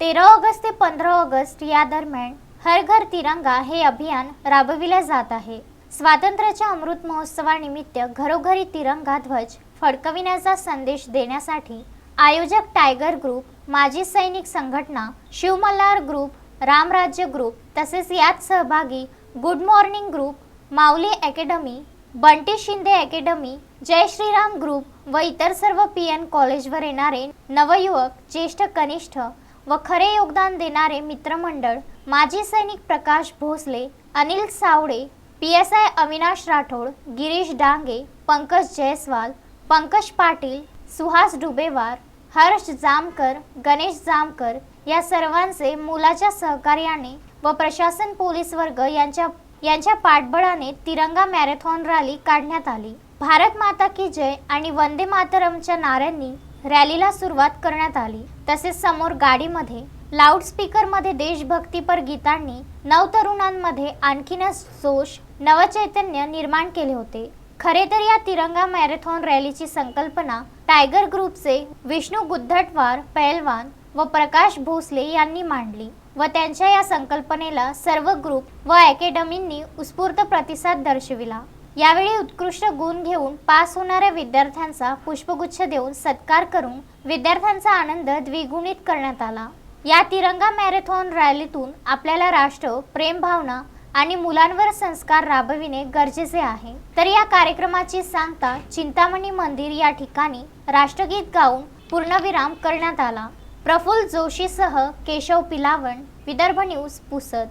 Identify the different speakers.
Speaker 1: तेरा ऑगस्ट ते पंधरा ऑगस्ट या दरम्यान हर घर तिरंगा हे अभियान राबविले जात आहे. स्वातंत्र्याच्या अमृत महोत्सवानिमित्त घरोघरी तिरंगा ध्वज फडकविण्याचा संदेश देण्यासाठी आयोजक टायगर ग्रुप माजी सैनिक संघटना शिवमल्हार ग्रुप रामराज्य ग्रुप तसेच यात सहभागी good morning group Mauli academy Bunty Shinde academy Jai Shriram group व इतर सर्व पी एन कॉलेजवर येणारे नवयुवक ज्येष्ठ कनिष्ठ व खरे योगदान देणारे मित्रमंडळ माजी सैनिक Prakash Bhosale Anil Savade P S I Avinash Rathod Girish Dange Pankaj Jaiswal Pankaj Patil Suhas Dubewar Harsh Jamkar Ganesh Jamkar या सर्वांचे मुलाच्या सहकार्याने व प्रशासन पोलीस वर्ग यांच्या यांच्या पाठबळाने तिरंगा मॅरेथॉन रॅली काढण्यात आली. भारत माता की जय आणि वंदे मातरमच्या नाऱ्यांनी रॅलीला सुरुवात करण्यात आली. तसेच समोर गाडीमध्ये लाऊडस्पीकरमध्ये देशभक्तीपर गीतांनी नवतरुणांमध्ये आणखीनच जोश नवचैतन्य निर्माण केले होते. खरे तर या तिरंगा मॅरेथॉन रॅलीची संकल्पना टायगर ग्रुपचे विष्णू गुद्धटवार पैलवान व प्रकाश भोसले यांनी मांडली व त्यांच्या या संकल्पनेला सर्व ग्रुप व अकॅडमींनी उत्स्फूर्त प्रतिसाद दर्शविला. यावेळी उत्कृष्ट गुण घेऊन पास होणाऱ्या विद्यार्थ्यांचा पुष्पगुच्छ देऊन सत्कार करून विद्यार्थ्यांचा आनंद द्विगुणित करण्यात आला. या तिरंगा मॅरेथॉन रॅलीतून आपल्याला राष्ट्र प्रेम भावना आणि मुलांवर संस्कार राबविणे गरजेचे आहे. तर या कार्यक्रमाची सांगता चिंतामणी मंदिर या ठिकाणी राष्ट्रगीत गाऊन पूर्णविराम करण्यात आला. प्रफुल्ल जोशीसह केशव पिलावण विदर्भ न्यूज पुसद.